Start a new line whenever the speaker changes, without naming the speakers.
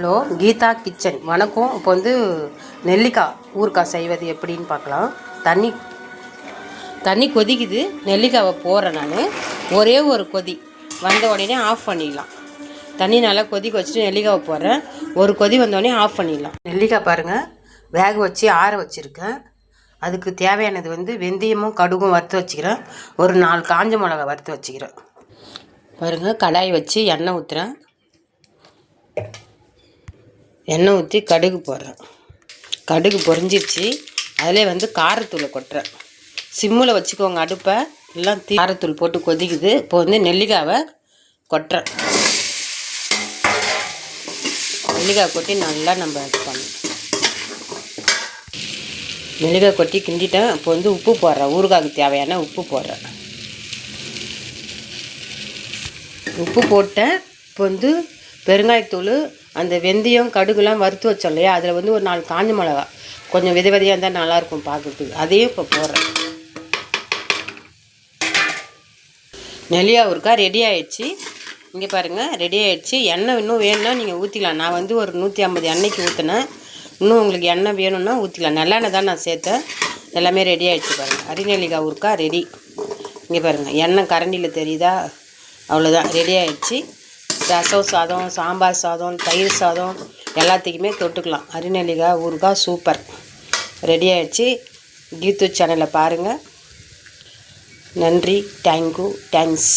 Hello Geetha kitchen. வணக்கம். இப்போ வந்து நெல்லிக்காய் ஊறுக்காய் செய்வது எப்படின்னு பார்க்கலாம். தண்ணி தண்ணி கொதிக்குது. நெல்லிக்காவை போடுறேன் நான். ஒரே ஒரு கொதி. வந்த உடனே ஆஃப் பண்ணிடலாம். தண்ணி நல்லா கொதிக்க வச்சுட்டு நெல்லிக்காவை போடுறேன். ஒரு கொதி வந்தோடனே ஆஃப் பண்ணிடலாம். நெல்லிக்காய் பாருங்கள் வேக வச்சு ஆற வச்சுருக்கேன். அதுக்கு தேவையானது வந்து வெந்தயமும் கடுகும் வறுத்து வச்சுக்கிறேன். ஒரு நாலு காஞ்ச மிளகா வறுத்து வச்சுக்கிறேன். பாருங்கள் கடாய் வச்சு எண்ணெய் ஊற்றுறேன் எண்ணெய் ஊற்றி கடுகு போடுறேன். கடுகு பொரிஞ்சிருச்சு. அதிலே வந்து காரத்தூளை கொட்டுறேன். சிம்மில் வச்சுக்கோங்க அடுப்பை. எல்லாம் தீ காரத்தூள் போட்டு கொதிக்குது. இப்போ வந்து நெல்லிக்காவை கொட்டுறேன். நெல்லிக்காய் கொட்டி நல்லா நம்ம இது பண்ணணும். நெல்லிக்காய் கொட்டி கிண்டிட்டேன். இப்போ வந்து உப்பு போடுறேன். ஊறுகாய்க்கு தேவையான உப்பு போடுறேன். உப்பு போட்டேன். இப்போ வந்து பெருங்காயத்தூள் அந்த வெந்தயம் கடுகுலாம் வறுத்து வச்சோம் இல்லையா? அதில் வந்து ஒரு நாலு காஞ்ச மிளகா. கொஞ்சம் வித விதையாக இருந்தால் நல்லாயிருக்கும் பார்க்குறதுக்கு. அதையும் இப்போ போடுறேன். நெல்லியா ஊருக்கா ரெடி ஆயிடுச்சு. இங்கே பாருங்கள் ரெடி ஆயிடுச்சு. எண்ணெய் இன்னும் வேணும்னா நீங்கள் ஊற்றிக்கலாம் நான் வந்து ஒரு நூற்றி ஐம்பது எண்ணெய்க்கு ஊற்றினேன் இன்னும் உங்களுக்கு எண்ணெய் வேணும்னா ஊற்றிக்கலாம் நல்லெண்ணெய் தான் நான் சேர்த்தேன். எல்லாமே ரெடி ஆகிடுச்சு பாருங்கள் அரிநெல்லிக்காய் ஊருக்கா ரெடி. இங்கே பாருங்கள் எண்ணெய் கரண்டியில் தெரியுதா? அவ்வளோதான் ரெடி ஆயிடுச்சு. ரசம் சாதம் சாம்பார் சாதம் தயிர் சாதம் எல்லாத்துக்குமே தொட்டுக்கலாம். அரிநெல்லிக்காய் ஊறுகாய் சூப்பர். ரெடி ஆகிடுச்சு கீத்து சேனலை பாருங்கள் நன்றி. Thank you thanks